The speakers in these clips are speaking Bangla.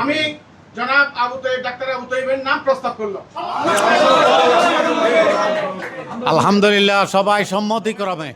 আমি জনাব আবু তৈব ডাক্তার আবু তৈবের নাম প্রস্তাব করলাম। আলহামদুলিল্লাহ সবাই সম্মতি সম্মতিক্রমে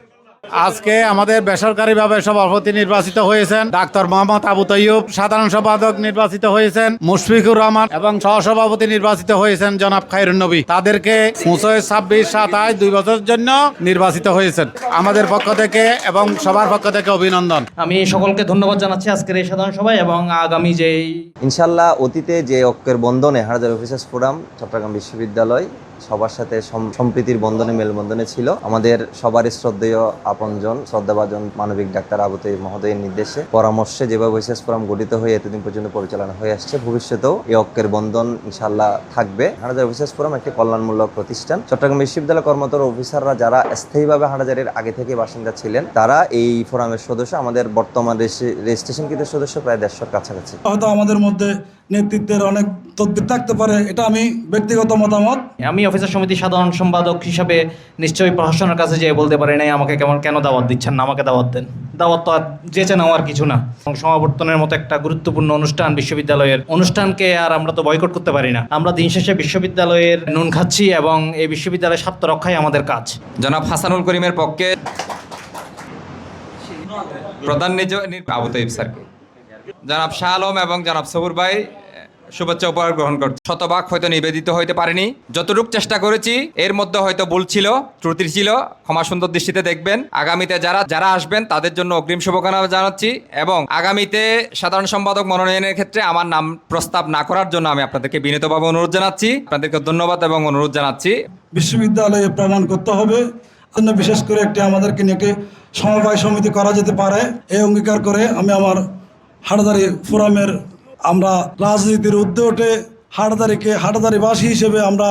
আজকে আমাদের বেসরকারিভাবে সভাপতি নির্বাচিত হয়েছেন ডাক্তার মোহাম্মদ আবু তৈয়ব সাধারণ সম্পাদক নির্বাচিত হয়েছেন মুশফিকুর রহমান এবং সহসভাপতি নির্বাচিত হয়েছেন জনাব খায়রুন নবী। তাদেরকে পঁচিশ ছাব্বিশ সাতাশ দুই বছরের জন্য নির্বাচিত হয়েছেন। আমাদের পক্ষ থেকে এবং সবার পক্ষ থেকে অভিনন্দন। আমি সকলকে ধন্যবাদ জানাচ্ছি আজকের এই সাধারণ সভায় এবং আগামী যেই ইনশাল্লাহ অতীতে যে ঐক্যের বন্ধনে হাজার অফিসার্স ফোরাম চট্টগ্রাম বিশ্ববিদ্যালয় সবার সাথে সম- সম্প্রীতির বন্ধনে মেলবন্ধনে ছিল। আমাদের সবারই শ্রদ্ধেয় আপনজন, শ্রদ্ধাভাজন মানবিক ডাক্তার আবুতই মহোদয়ের নির্দেশে পরামর্শে যেভাবে অফিসার্স ফোরাম গঠিত হয়ে এতদিন পর্যন্ত পরিচালনা হয়ে আসছে, ভবিষ্যতেও এই ঐক্যের বন্ধন ইনশাল্লাহ থাকবে। হাজার অফিসার্স ফোরাম একটি কল্যাণমূলক প্রতিষ্ঠান। চট্টগ্রাম বিশ্ববিদ্যালয় কর্মরত অফিসাররা যারা স্থায়ীভাবে হাটাজারের আগে থেকে বাসিন্দা ছিলেন, তারা এই ফোরামের সদস্য। আমাদের বর্তমান রেজিস্ট্রেশনকৃত সদস্য প্রায় দেড়শোর কাছাকাছি। হয়তো আমাদের মধ্যে নেতৃত্বের অনেক তদ্বির থাকতে পারে এটা আমি ব্যক্তিগত মতামত। আমি অফিসার সমিতির সাধারণ সম্পাদক হিসাবে নিশ্চয়ই প্রশাসনের কাছে যেয়ে বলতে পারি নাই আমাকে কেমন কেন দাওয়াত দিচ্ছেন না আমাকে দাওয়াত দেন। দাওয়াত তো আর যেচে নেওয়ার কিছু না। এবং সমাবর্তনের মতো একটা গুরুত্বপূর্ণ অনুষ্ঠান বিশ্ববিদ্যালয়ের অনুষ্ঠানকে আর আমরা তো বয়কট করতে পারি না। আমরা দিন শেষে বিশ্ববিদ্যালয়ের নুন খাচ্ছি এবং এই বিশ্ববিদ্যালয়ের স্বার্থ রক্ষাই আমাদের কাজ। জনাব হাসানুল করিমের পক্ষে প্রধান নিজ- আবু তৈব স্যারকে। জনাব শাহ আলম এবং জনাব সবুর ভাই শুভেচ্ছা উপহার গ্রহণ করছে। শতভাগ হয়তো নিবেদিত হইতে পারেনি। যতটুকু চেষ্টা করেছি, এর মধ্যে হয়তো ভুল ছিল, ত্রুটি ছিল, ক্ষমা সুন্দর দৃষ্টিতে দেখবেন। আগামীতে যারা যারা আসবেন, তাদের জন্য অগ্রিম শুভকামনা জানাচ্ছি এবং আগামীতে সাধারণ সম্পাদক মনোনয়নের ক্ষেত্রে আমার নাম প্রস্তাব না করার জন্য আমি আপনাদেরকে বিনীতভাবে অনুরোধ জানাচ্ছি। আপনাদেরকে ধন্যবাদ এবং অনুরোধ জানাচ্ছি। বিশ্ববিদ্যালয়ে প্রমাণ করতে হবে। জন্য বিশেষ করে একটি আমাদেরকে নিয়ে একটি সমবায় সমিতি করা যেতে পারে। এই অঙ্গীকার করে আমি আমার হাটদারি ফোরামের আমরা রাজনীতির উঠে হাটদারিকে হাটদারিবাসী হিসেবে আমরা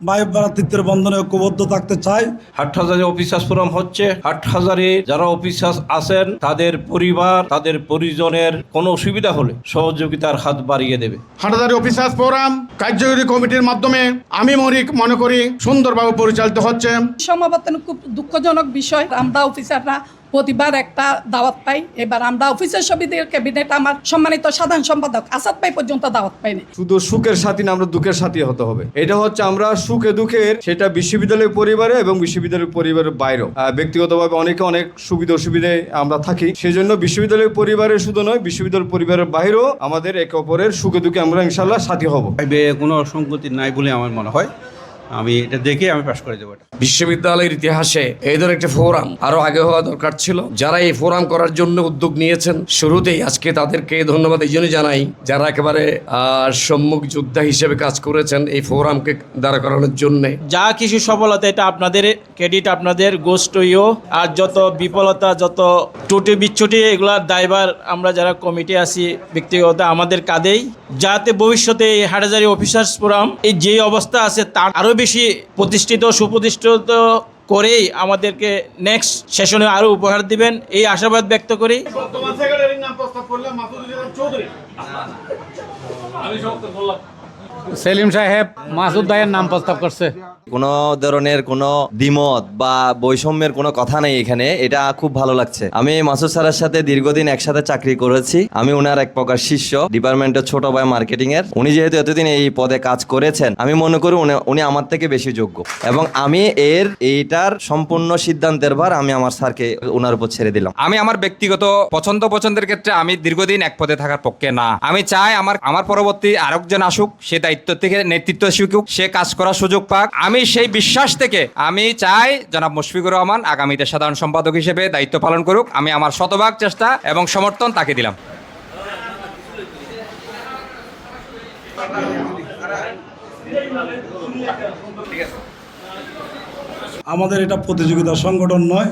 বায়ু ভ্রাতৃত্বের বন্ধনে ঐক্যবদ্ধ থাকতে চাই। হাটহাজারি অফিসার্স ফোরাম হচ্ছে হাটহাজারি যারা অফিসার্স আছেন তাদের পরিবার তাদের পরিজনের কোনো অসুবিধা হলে সহযোগিতার হাত বাড়িয়ে দেবে। হাটাদারি অফিসার্স ফোরাম কার্যকরী কমিটির মাধ্যমে আমি মরিক মনে করি সুন্দরভাবে পরিচালিত হচ্ছে। সমাবর্তন খুব দুঃখজনক বিষয়। আমরা অফিসাররা প্রতিবার একটা দাওয়াত পাই। এবার আমরা অফিসের সমিতির ক্যাবিনেট আমার সম্মানিত সাধারণ সম্পাদক আসাদ পাই পর্যন্ত দাওয়াত পাইনি শুধু সুখের সাথী না আমরা দুঃখের সাথী হতে হবে। এটা হচ্ছে আমরা সুখে দুঃখের সেটা বিশ্ববিদ্যালয়ের পরিবারে এবং বিশ্ববিদ্যালয়ের পরিবারের বাইরেও। ব্যক্তিগতভাবে অনেকে অনেক সুবিধা অসুবিধায় আমরা থাকি। সেই জন্য বিশ্ববিদ্যালয়ের পরিবারের শুধু নয় বিশ্ববিদ্যালয় পরিবারের বাইরেও আমাদের একে অপরের সুখে দুঃখে আমরা ইনশাল্লাহ সাথী হব। কোনো অসঙ্গতি নাই বলে আমার মনে হয়। আমি এটা দেখে আমি পাশ করে দেবো এটা। বিশ্ববিদ্যালয়ের ইতিহাসে এই ধরনের একটা ফোরাম আরও আগে হওয়া দরকার ছিল। যারা এই ফোরাম করার জন্য উদ্যোগ নিয়েছেন শুরুতেই আজকে তাদেরকে ধন্যবাদ এই জন্য জানাই যারা একেবারে আহ, সম্মুখ যোদ্ধা হিসেবে কাজ করেছেন এই ফোরামকে দাঁড়া করানোর জন্য। যা কিছু সফলতা এটা আপনাদের ক্রেডিট আপনাদের গোষ্ঠীয় আর যত বিফলতা যত টুটি বিচ্ছুটি এগুলার দায়বার আমরা যারা কমিটি আছি ব্যক্তিগত আমাদের কাঁধেই। যাতে ভবিষ্যতে এই হাটাজারি অফিসার্স ফোরাম এই যে অবস্থা আছে তার আরও বেশি প্রতিষ্ঠিত সুপ্রতিষ্ঠিত করেই আমাদেরকে নেক্সট সেশনে আরও উপহার দিবেন। এই আশাবাদ ব্যক্ত করি। বর্তমান সেলিম সাহেব মাসুদ ভাইয়ের নাম প্রস্তাব করছে। কোনো ধরনের কোনো দ্বিমত বা বৈষম্যের কোনো কথা নেই এখানে এটা খুব ভালো লাগছে। আমি মাসুদ স্যারের সাথে দীর্ঘদিন একসাথে চাকরি করেছি। আমি ওনার এক প্রকার শিষ্য ডিপার্টমেন্টের ছোট ভাই মার্কেটিং এর উনি যেহেতু এতদিন এই পদে কাজ করেছেন আমি মনে করি উনি- উনি আমার থেকে বেশি যোগ্য। এবং আমি এর এইটার সম্পূর্ণ সিদ্ধান্তের ভার আমি আমার স্যারকে ওনার উপর ছেড়ে দিলাম। আমি আমার ব্যক্তিগত পছন্দ পছন্দের ক্ষেত্রে আমি দীর্ঘদিন এক পদে থাকার পক্ষে না। আমি চাই আমার আমার পরবর্তী আরেকজন আসুক সে দায়িত্ব থেকে নেতৃত্ব শিখুক সে কাজ করার সুযোগ পাক। আমি সেই বিশ্বাস থেকে আমি চাই জনাব মুশফিকুর রহমান আগামীতে সাধারণ সম্পাদক হিসেবে দায়িত্ব পালন করুক। আমি আমার শতভাগ চেষ্টা এবং সমর্থন তাকে দিলাম। আমাদের এটা প্রতিযোগিতা সংগঠন নয়